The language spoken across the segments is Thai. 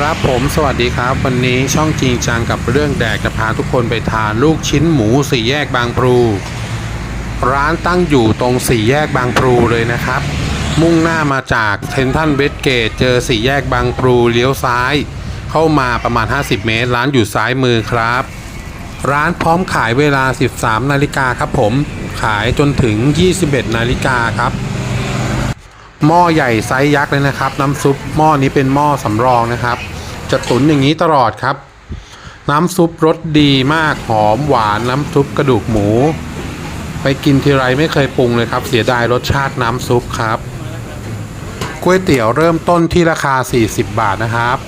ครับผมสวัสดีครับ วันนี้ช่องจริงจังกับเรื่องแดกจะพาทุกคนไปทานลูกชิ้นหมูสี่แยกบางพลูร้านตั้งอยู่ตรงสี่แยกบางพลูเลยนะครับ มุ่งหน้ามาจากเทนทันเวสเกตเจอสี่แยกบางพลูเลี้ยวซ้าย เข้ามาประมาณ 50 เมตร ร้านอยู่ซ้ายมือครับ ร้านพร้อมขายเวลา 13 นาฬิกาครับผมขายจนถึง 21 นาฬิกาครับ หม้อใหญ่ไซส์ยักษ์เลยนะครับ น้ำซุปหม้อนี้เป็นหม้อสำรองนะครับ จะตุ๋นอย่างนี้ตลอดครับ น้ำซุปรสดีมากหอมหวานน้ำซุปกระดูกหมู ไปกินทีไรไม่เคยปรุงเลยครับ เสียดายรสชาติน้ำซุปครับก๋วยเตี๋ยวเริ่มต้นที่ราคา 40 บาทนะครับ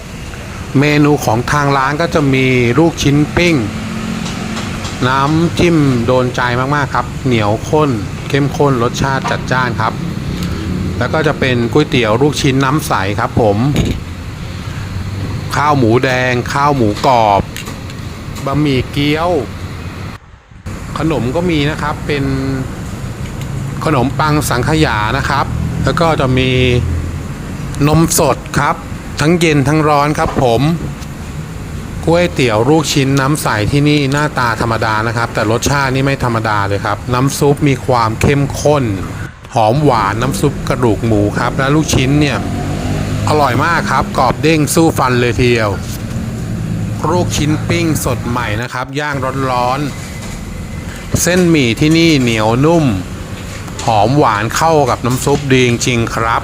เมนูของทางร้านก็จะมีลูกชิ้นปิ้ง น้ำจิ้มโดนใจมากๆครับ เหนียวข้น เข้มข้นรสชาติจัดจ้านครับ แล้วก็จะเป็นก๋วยเตี๋ยวลูกชิ้นน้ำใสครับผม ข้าวหมูแดง ข้าวหมูกรอบบะหมี่เกี๊ยว ขนมก็มีนะครับเป็นขนมปังสังขยานะครับ แล้วก็จะมีนมสดครับ ทั้งเย็นทั้งร้อนครับผมก๋วยเตี๋ยวลูกชิ้นน้ำใสที่นี่หน้าตาธรรมดานะครับ แต่รสชาตินี่ไม่ธรรมดาเลยครับ น้ำซุปมีความเข้มข้น อมหวานน้ำซุปกระดูกหมูครับ และลูกชิ้นเนี่ย อร่อยมากครับ กรอบเด้งสู้ฟันเลยทีเดียว ลูกชิ้นปิ้งสดใหม่นะครับ ย่างร้อนๆ เส้นหมี่ที่นี่เหนียวนุ่ม หอมหวานเข้ากับน้ำซุปดีจริงๆครับ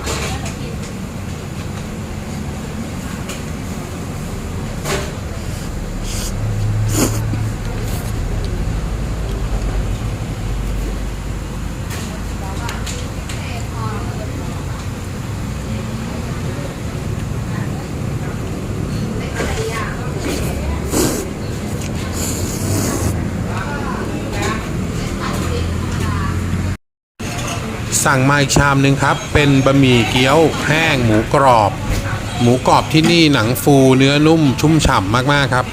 สั่งมาอีกชามหนึ่งครับ เป็นบะหมี่เกี๊ยวแห้งหมูกรอบ หมูกรอบที่นี่หนังฟูเนื้อนุ่มชุ่มฉ่ำมากๆครับ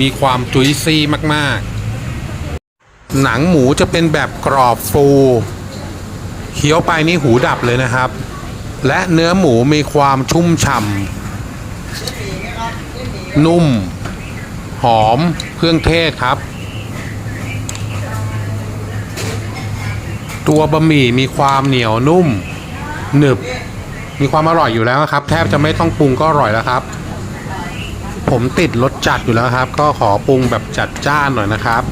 มีความจุยซี่มากๆ หนังหมูจะเป็นแบบกรอบฟูเคี้ยวไปนี่หูดับเลยนะครับ และเนื้อหมูมีความชุ่มฉ่ำนุ่ม หอมเครื่องเทศครับ ตัวบะหมี่มีความเหนียวนุ่ม หนึบ มีความอร่อยอยู่แล้วครับ แทบจะไม่ต้องปรุงก็อร่อยแล้วครับ ผมติดรสจัดอยู่แล้วครับ ก็ขอปรุงแบบจัดจ้านหน่อยนะครับ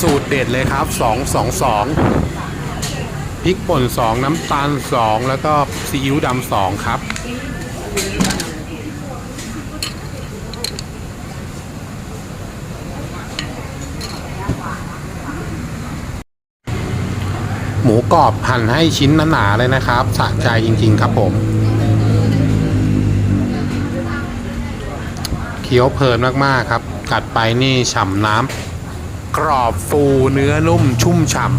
สูตรเด็ดเลยครับ 2 2 2พริกป่น 2 น้ำตาล 2 แล้วก็ซีอิ๊วดำ2ครับ หมูกรอบหั่นให้ชิ้นหนาๆเลยนะครับสะใจจริง ๆ ครับผมเคี้ยวเพลินมากๆครับ กัดไปนี่ฉ่ำน้ำกรอบฟูเนื้อนุ่มชุ่มฉ่ำ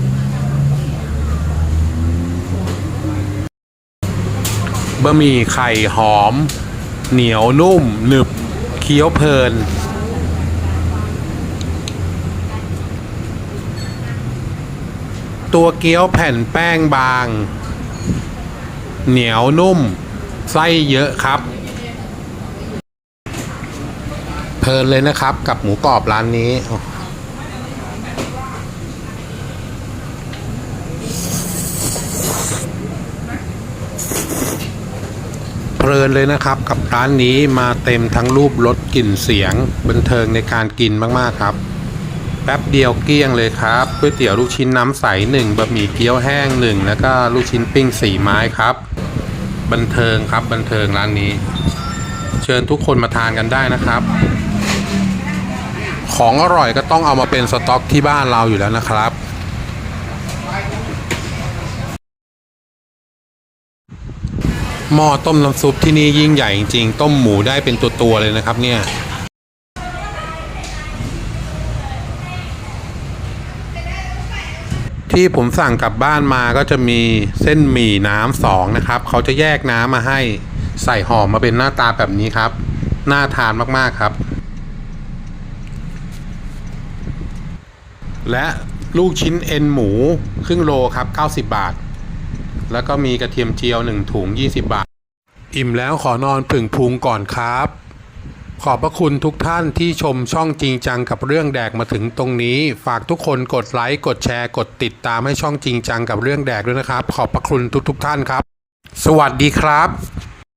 บะหมี่ไข่หอม เหนียวนุ่มหนึบเคี้ยวเพลิน ตัวเกี๊ยวแผ่นแป้งบาง เหนียวนุ่ม ไส้เยอะครับ เพลินเลยนะครับกับหมูกรอบร้านนี้เพลินเลยนะครับกับร้านนี้มาเต็มทั้งรูปรสกลิ่นเสียงบันเทิงในการกินมาก ๆ ครับ ป๊บเดียวเกลี้ยงเลยครับก๋วยเตี๋ยวลูกชิ้นน้ำใสหนึ่งบะหมี่เกี๊ยวแห้งหนึ่งแล้วก็ลูกชิ้นปิ้งสี่ไม้ครับ บันเทิงครับบันเทิงร้านนี้ เชิญทุกคนมาทานกันได้นะครับ ของอร่อยก็ต้องเอามาเป็นสต็อกที่บ้านเราอยู่แล้วนะครับหม้อต้มน้ำซุปที่นี่ยิ่งใหญ่จริงๆต้มหมูได้เป็นตัวๆเลยนะครับเนี่ย ที่ผมสั่งกลับบ้านมาก็จะมีเส้นหมี่น้ำสองนะครับ เขาจะแยกน้ำมาให้ใส่ห่อมาเป็นหน้าตาแบบนี้ครับ น่าทานมากๆครับ และลูกชิ้นเอ็นหมู ครึ่งโลครับ 90 บาท แล้วก็มีกระเทียมเจียว 1 ถุง 20 บาท อิ่มแล้วขอนอนผึ่งพุงก่อนครับ ขอบพระคุณทุกท่านที่ชมช่องจริงจังกับเรื่องแดกมาถึงตรงนี้ ฝากทุกคนกดไลค์กดแชร์กดติดตามให้ช่องจริงจังกับเรื่องแดกด้วยนะครับ ขอบพระคุณทุกๆท่านครับ สวัสดีครับ